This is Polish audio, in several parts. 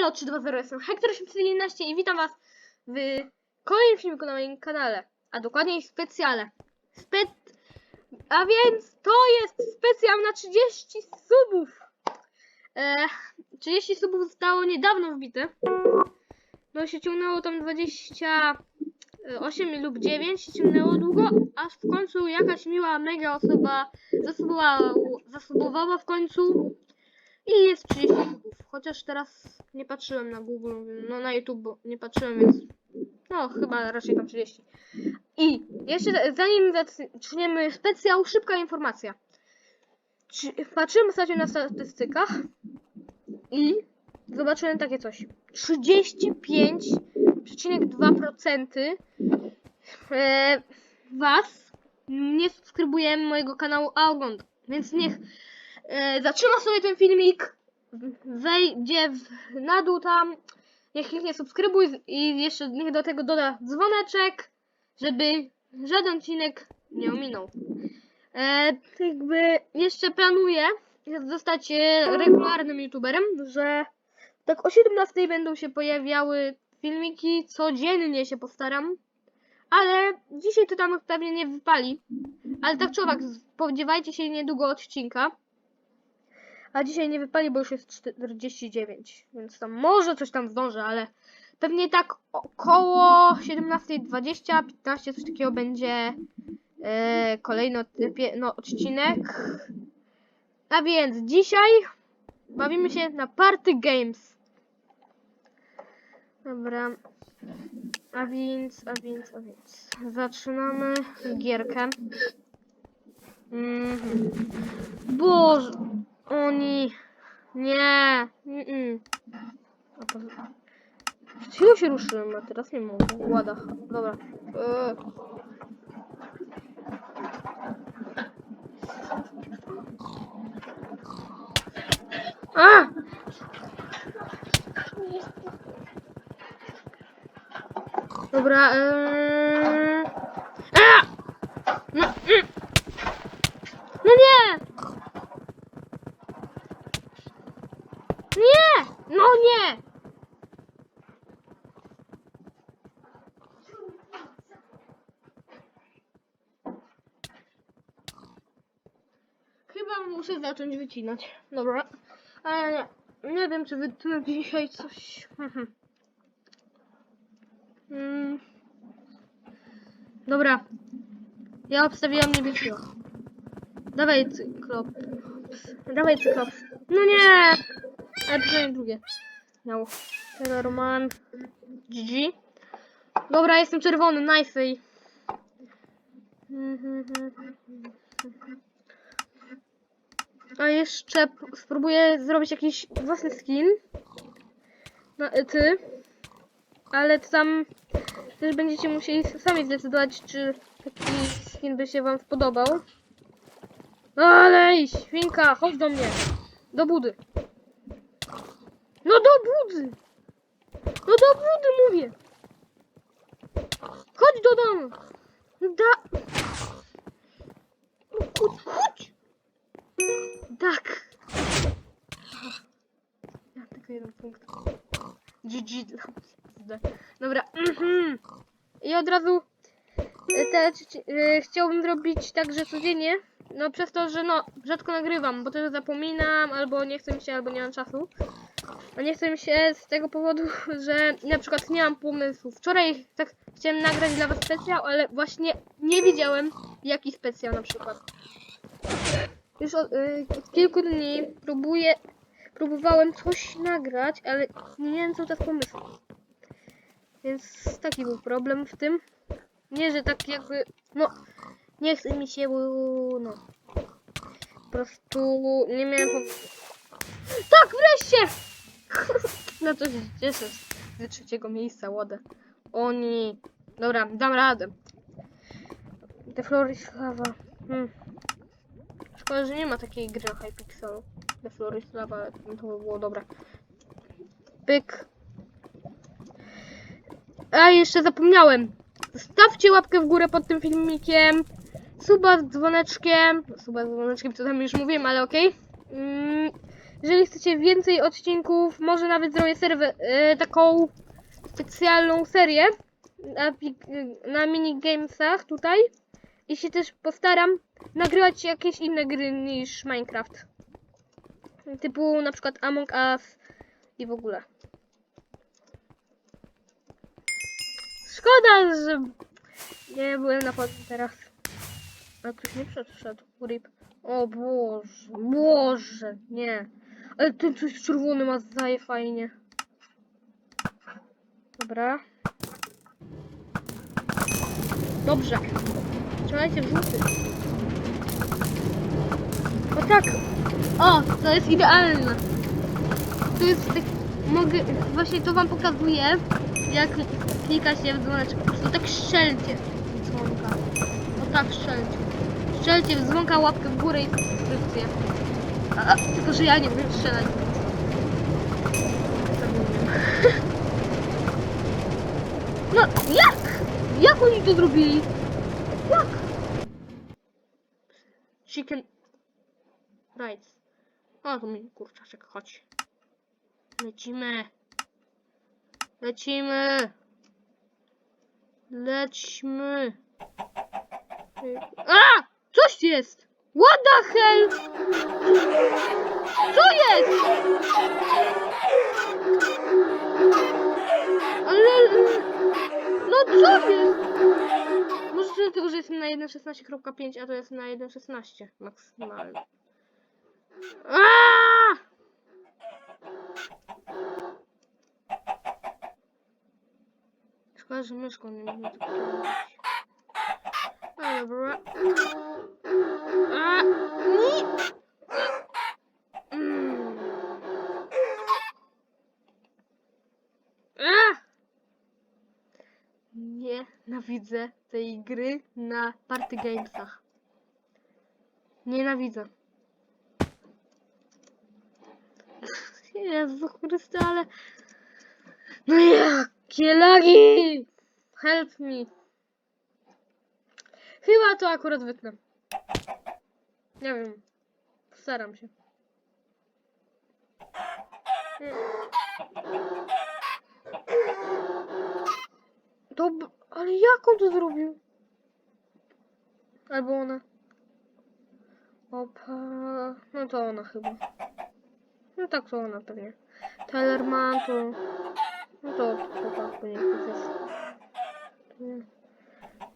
Elo 320, jestem Hector711 i witam was w kolejnym filmiku na moim kanale, a dokładniej specjale. Spe... A więc to jest specjal na 30 subów. E, 30 subów zostało niedawno wbite. No się ciągnęło tam 28 lub 9 się ciągnęło długo, aż w końcu jakaś miła, mega osoba zasubowała, zasubowała w końcu i jest 30 subów. Chociaż teraz nie patrzyłem na Google, no na YouTube nie patrzyłem, więc no chyba raczej tam 30. I jeszcze za- zanim zaczniemy specjał, szybka informacja. Patrzyłem ostatnio na statystykach i zobaczyłem takie coś. 35,2% e, was nie subskrybuje mojego kanału, a ogląda. Więc niech e, zatrzyma sobie ten filmik, wejdzie w, na dół tam, niech kliknie subskrybuj i jeszcze niech do tego doda dzwoneczek, żeby żaden odcinek nie ominął. E, jakby jeszcze planuję zostać e, regularnym youtuberem, że tak o 17 będą się pojawiały filmiki, codziennie się postaram, ale dzisiaj to tam pewnie nie wypali. Ale tak czy owak, spodziewajcie się niedługo odcinka. A dzisiaj nie wypali, bo już jest 49, więc tam może coś tam zdążę, ale pewnie tak około 17.20, 15 coś takiego będzie e, kolejny no, odcinek. A więc dzisiaj bawimy się na Party Games. Dobra. A więc, a więc, a więc. Zaczynamy gierkę. Mhm. Boże, oni. Nie. Mm-mm. A to... Przed chwilą się ruszyłem, a teraz nie mogę. Łada. Dobra. Eee. A! Dobra, eee... zacząć wycinać. Dobra. Ale nie, nie wiem, czy wytnę dzisiaj coś. Mhm. Mm. Dobra. Ja obstawiłam niebieskiego. Dawaj cyklops. Dawaj cyklops. No nie! Ale przynajmniej drugie. Miał. Terrorman. GG. Dobra, jestem czerwony. Nice. A jeszcze spróbuję zrobić jakiś własny skin. Na ty. Ale tam też będziecie musieli sami zdecydować, czy taki skin by się wam spodobał. Ale świnka, chodź do mnie. Do budy. No do budy. No do budy mówię. Chodź do domu. Da. Tak. Ja tylko jeden punkt. GG dla mnie. Dobra. mhm. I od razu e, te, e, chciałbym zrobić tak, że codziennie, no przez to, że no rzadko nagrywam, bo też zapominam, albo nie chcę mi się, albo nie mam czasu. A nie chcę mi się z tego powodu, że na przykład nie mam pomysłu. Wczoraj tak chciałem nagrać dla was specjal, ale właśnie nie wiedziałem jaki specjal na przykład. Już od, y, od kilku dni próbuję, próbowałem coś nagrać, ale nie miałem cały czas pomysłu. Więc taki był problem w tym. Nie, że tak jakby, no, nie chce mi się, no. Po prostu nie miałem. Tak, wreszcie! No to się cieszę ze trzeciego miejsca, ładę. Oni. Dobra, dam radę. The Floor is Lava. Hmm. Szkoda, że nie ma takiej gry na Hypixelu. The Floor is Lava, to by było dobre. Pyk. A jeszcze zapomniałem. Zostawcie łapkę w górę pod tym filmikiem. Suba z dzwoneczkiem. Suba z dzwoneczkiem, co tam już mówiłem, ale okej. Mm, jeżeli chcecie więcej odcinków, może nawet zrobię serwer, e, taką specjalną serię na, na minigamesach tutaj. I się też postaram nagrywać jakieś inne gry niż Minecraft. Typu na przykład Among Us i w ogóle. Szkoda, że nie byłem na podwórzu teraz. A ktoś nie przeszedł. Rip. O Boże, Boże, nie. Ale ten coś czerwony ma zaje fajnie. Dobra. Dobrze. Trzymajcie żółty. O tak. O, to jest idealne. To jest tak, mogę, właśnie to wam pokazuję, jak klika się w dzwoneczek. Prostu tak strzelcie w dzwonka. O tak strzelcie. Strzelcie w dzwonka, łapkę w górę i subskrypcję. A, tylko, że ja nie wiem strzelać. No, jak? Jak oni to zrobili? Jak? Chicken rights. O, tu mi kurczaczek, chodź. Lecimy. Lecimy. Lećmy. A! Coś jest! What the hell? Co jest? Ale... No co jest? To dlatego, że jestem na 1.16.5, a to jest na 1.16 maksymalnie. Aaaa! Szkoda, że myszką nie mogę tego robić. No dobra. Nienawidzę tej gry na party gamesach. Nienawidzę. Jezu Chryste, ale... No jakie lagi! Help me. Chyba to akurat wytnę. Nie wiem. Staram się. Nie. To... Ale jak on to zrobił? Albo ona. Opa... No to ona chyba. No tak, to ona pewnie. Tellerman to... No to bo nie jest.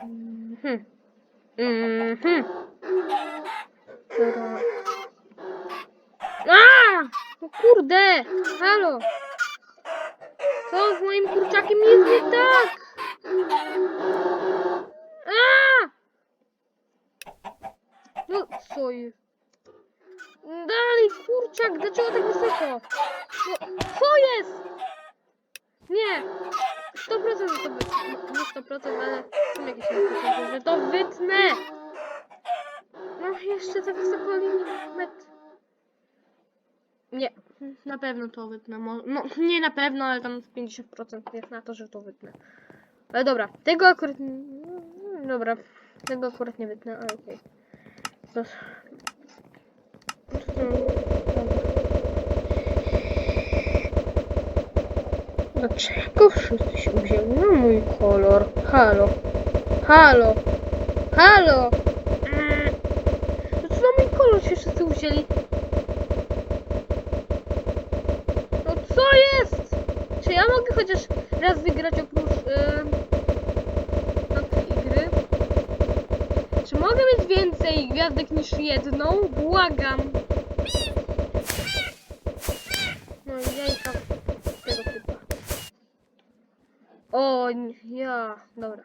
Mhm. Mhm. No kurde! Halo! Co z moim kurczakiem jest nie tak? A! No co jest? Dalej kurczak, dlaczego tak wysoko? No, co jest? Nie! 100% że to wytnę. Nie 100%, ale są jakieś procent, że to wytnę! No jeszcze za wysoko limit. Nie, na pewno to wytnę. No nie na pewno, ale tam 50% jest na to, że to wytnę. Ale dobra, tego akurat... Dobra, tego akurat nie wytnę, ale okej. Dlaczego wszyscy się wzięli na mój kolor? Halo. Halo. Halo. To co na mój kolor się wszyscy wzięli? No co jest? Czy ja mogę chociaż raz wygrać oprócz yy, tamtej gry? Czy mogę mieć więcej gwiazdek niż jedną? Błagam. No jajka tego typa. O, ja, dobra.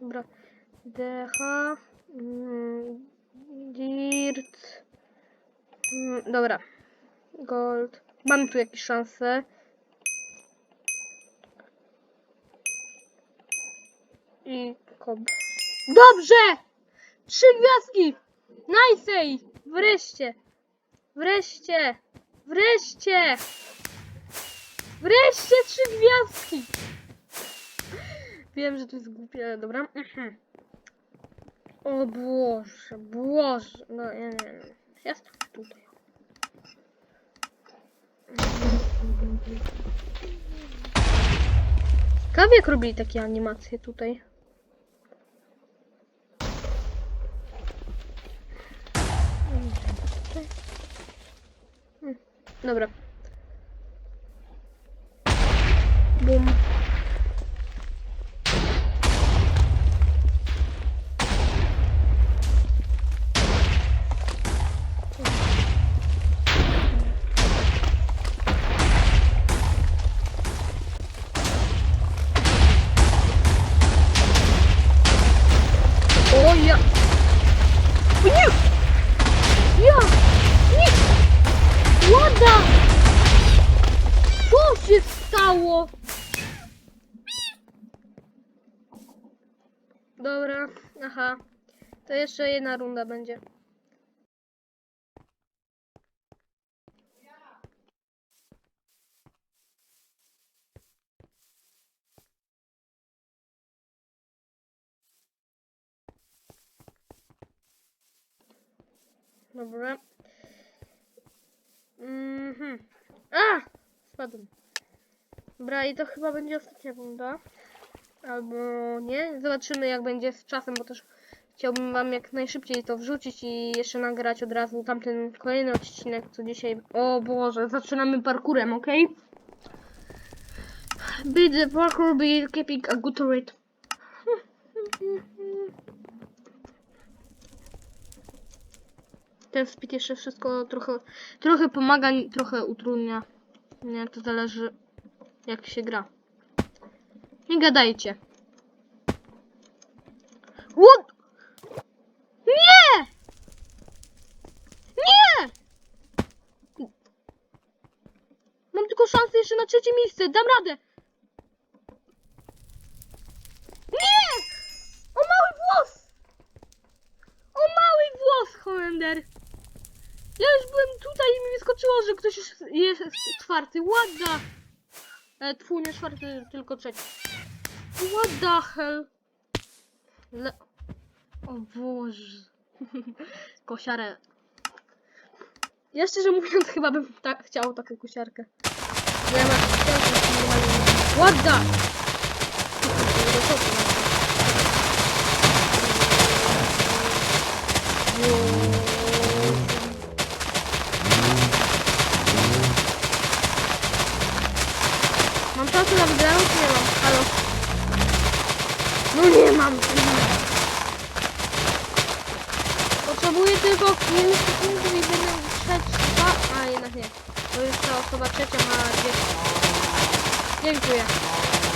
Dobra. DH. Mm, dirt. Mm, dobra. Gold. Mamy tu jakieś szanse. I kob. Dobrze! Trzy gwiazdki! Nice! Wreszcie! Wreszcie! Wreszcie! Wreszcie trzy gwiazdki! Wiem, że to jest głupie, ale dobra. O Boże, Boże. No nie, nie. Ja stanę tutaj. Ciekawie robili takie animacje. Tutaj. Dobra. Jeszcze jedna runda będzie. Dobra. Mhm. A! Spadłem. Dobra, i to chyba będzie ostatnia runda. Albo nie. Zobaczymy jak będzie z czasem, bo też chciałbym wam jak najszybciej to wrzucić i jeszcze nagrać od razu tamten kolejny odcinek, co dzisiaj... O Boże, zaczynamy parkurem, ok? Be the parkour, be keeping a good rate. Ten speed jeszcze wszystko trochę, trochę pomaga, trochę utrudnia. Nie, to zależy jak się gra. Nie gadajcie. What? Nie! Nie! Mam tylko szansę jeszcze na trzecie miejsce. Dam radę. Nie! O mały włos! O mały włos, Holender. Ja już byłem tutaj i mi wyskoczyło, że ktoś już jest czwarty. What. E, twój nie czwarty, tylko trzeci. What the hell? Le... O Boże. Kosiarę. Ja szczerze mówiąc chyba bym tak chciał taką kosiarkę. Nie ma What the? Mam szansę na wygraną nie mam? Halo? No nie mam. Potrzebuję tylko 5 punktów i będę trzecia. A jednak nie. To już ta osoba trzecia ma 10. Dziękuję.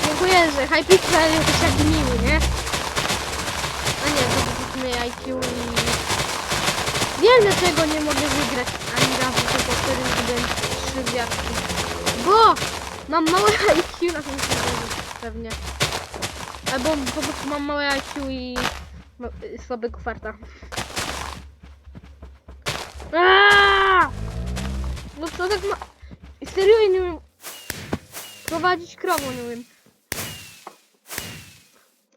Dziękuję, że Hypixel jest taki miły, nie? A nie, to powiedzmy IQ i... Wiem dlaczego nie mogę wygrać ani razu, tylko wtedy gdy trzy gwiazdki. Bo mam małe IQ na tym pewnie. Albo po prostu mam małe IQ i słabego farta. Aaaa! No co tak ma... Serio nie umiem prowadzić krową, nie umiem.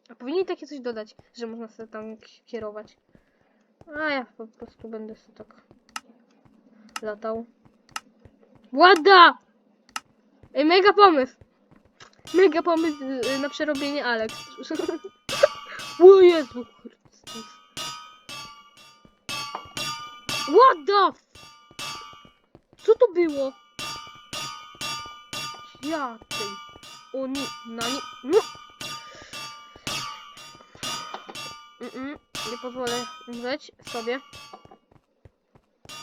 A powinni takie coś dodać, że można sobie tam kierować. A ja po prostu będę sobie tak latał. Łada! Ej, mega pomysł! Mega pomysł y, na przerobienie Alex. o Jezu. What the. Co to było? Ja tej. O nie, na nie. No. Mm -mm, nie pozwolę umrzeć sobie.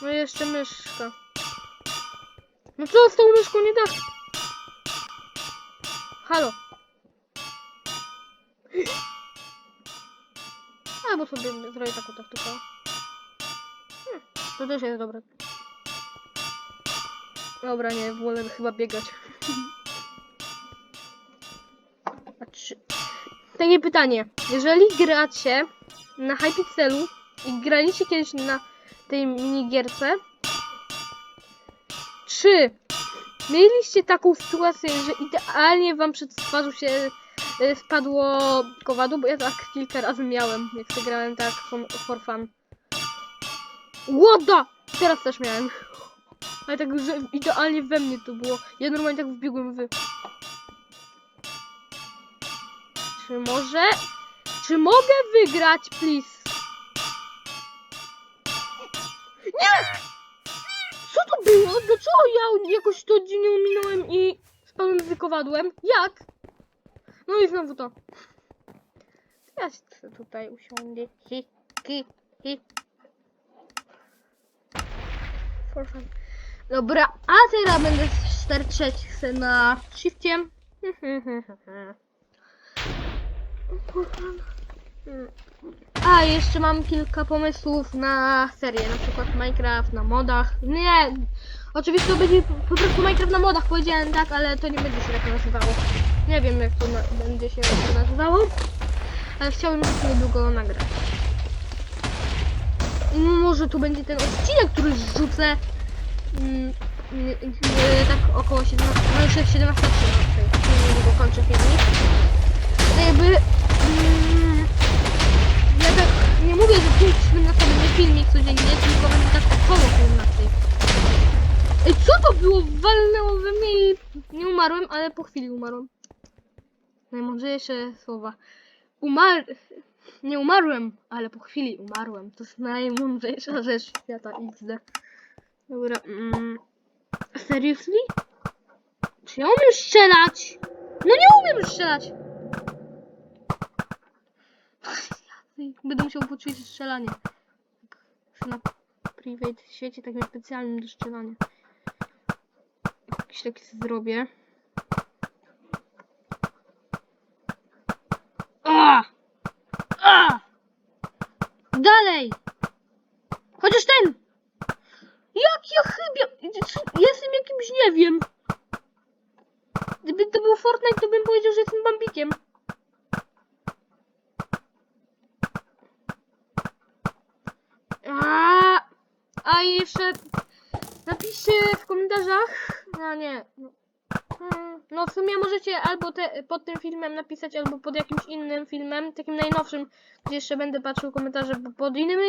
No i jeszcze myszka. No co z tą myszką nie tak? Halo. Albo sobie zrobię taką taktykę. Hmm, to też jest dobre. Dobra, nie, wolę chyba biegać. Czy... Takie pytanie. Jeżeli gracie na Hypixelu i graliście kiedyś na tej minigierce, czy mieliście taką sytuację, że idealnie wam przed twarzą się spadło kowadło, bo ja tak kilka razy miałem, jak sobie grałem tak for fun. Łoda! Teraz też miałem. Ale tak, że idealnie we mnie to było. Ja normalnie tak wbiegłem w... Czy może... Czy mogę wygrać, please? Nie! Co to było? Dlaczego ja jakoś to dziwnie ominąłem i spadłem z kowadłem? Jak? No i znowu to. Ja się tutaj usiądę. Hi, hi, hi. Fun. Dobra, a teraz będę sterczeć na shifcie. A, jeszcze mam kilka pomysłów na serię, na przykład Minecraft na modach. Nie, oczywiście to będzie po prostu Minecraft na modach, powiedziałem tak, ale to nie będzie się tak nazywało. Nie wiem jak to będzie się to nazywało, ale chciałbym już niedługo nagrać. I Może tu będzie ten odcinek, który rzucę mm, mm, tak około 17, no już jest 17.13, niedługo kończę filmik. To jakby mm, ja tak nie mówię, że film 17 będzie filmik codziennie, tylko będzie tak około 17. Ej, co to było? Walnęło we mnie i nie umarłem, ale po chwili umarłem. Najmądrzejsze słowa. Umar... Nie umarłem, ale po chwili umarłem. To jest najmądrzejsza rzecz świata XD. Dobra, mm... Seriously? Czy ja umiem strzelać? No nie umiem strzelać! Będę musiał poćwiczyć strzelanie. Tak, na private świecie takim specjalnym do strzelania. Jakiś taki zrobię. A! A! Dalej! Chociaż ten! Jak ja chyba... Jestem jakimś, nie wiem. Gdyby to był Fortnite, to bym powiedział, że jestem bambikiem. A, a jeszcze napiszcie w komentarzach. No nie. no. Hmm, No w sumie możecie albo te, pod tym filmem napisać, albo pod jakimś innym filmem, takim najnowszym, gdzie jeszcze będę patrzył komentarze, bo pod innymi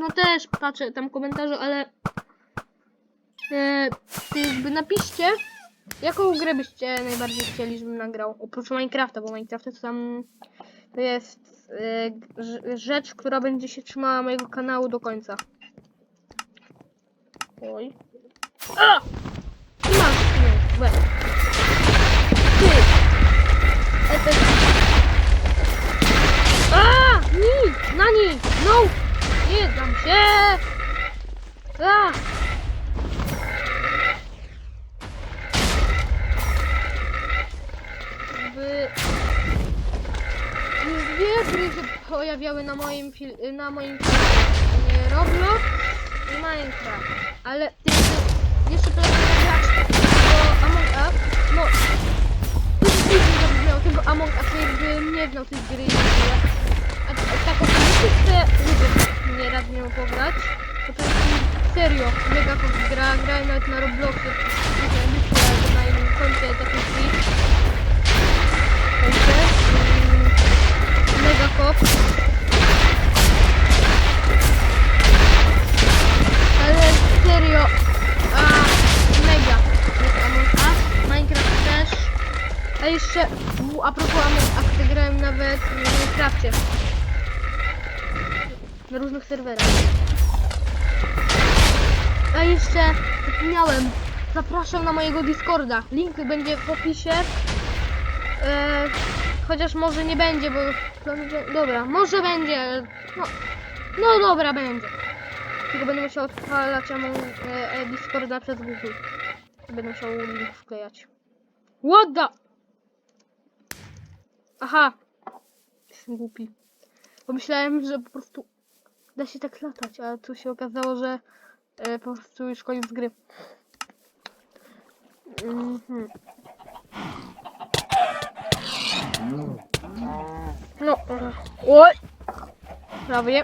no też patrzę tam komentarze, ale e, napiszcie, jaką grę byście najbardziej chcieli, żebym nagrał. Oprócz Minecrafta, bo Minecrafta to tam to jest e, rzecz, która będzie się trzymała mojego kanału do końca. Oj. A! I nie. Ty! Efekt. A! Ni! Na ni! No! Nie dam się! A! Jakby... Już dwie gry się pojawiały na moim fil... na moim filmie. Roblox i Minecraft. Ale ty jeszcze to grać tego Among Us. No. Ty nie miał tego Among Us, jakby nie znał tej gry i. A, tak oczywiście lubię nie raz nią pograć. To jest serio mega gra. Grałem nawet na Robloxie. Serwerach. A jeszcze zapomniałem, zapraszam na mojego Discorda. Link będzie w opisie. E, chociaż może nie będzie, bo... Dobra, może będzie. No, no dobra, będzie. Tylko będę musiał odpalać Among e, e, Discorda przez Google. Będę musiał link wklejać. What the... Aha. Jestem głupi. Pomyślałem, że po prostu da się tak latać, a tu się okazało, że e, po prostu już koniec gry. Mhm. No. e, Oj. Prawie.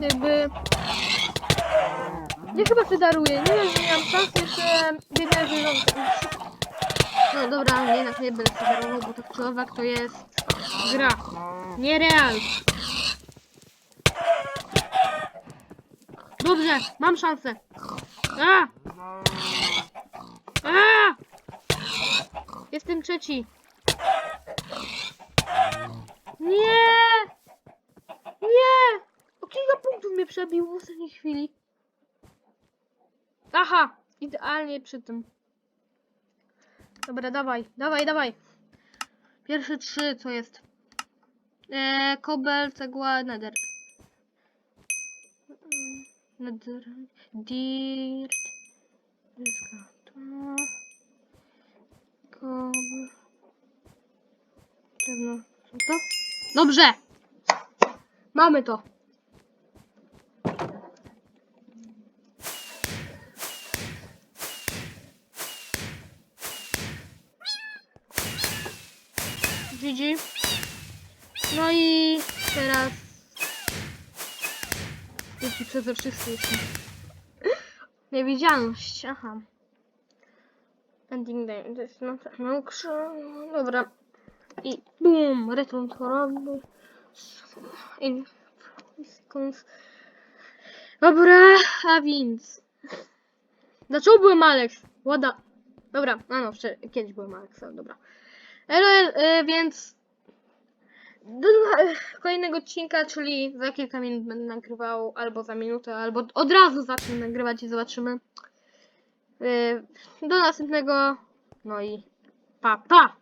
Jakby... Nie chyba się daruje, nie wiem, że miałam szans jeszcze że no, dobra, jednak nie będę się darował, bo tak czy to jest gra, nie real. Dobrze, mam szansę. A! A! Jestem trzeci. Nie! Nie! O kilka punktów mnie przebił w ostatniej chwili. Aha! Idealnie przy tym. Dobra, dawaj, dawaj, dawaj. Pierwsze trzy, co jest? Eee, kobel, cegła, nether. Nether, dirt. Kobel. Drewno, co to? Dobrze! Mamy to. GG. No i teraz... Przede wszystkim jeszcze. Niewidzialność, aha. Ending day, to jest krz- Dobra. I boom, return to robi. In seconds. Dobra, a więc. Dlaczego byłem Alex? Łada. Dobra, a no, kiedyś byłem Alex, ale dobra. Ale, e, więc do kolejnego odcinka, czyli za kilka minut będę nagrywał, albo za minutę, albo od razu zacznę nagrywać i zobaczymy. E, Do następnego. No i pa, pa!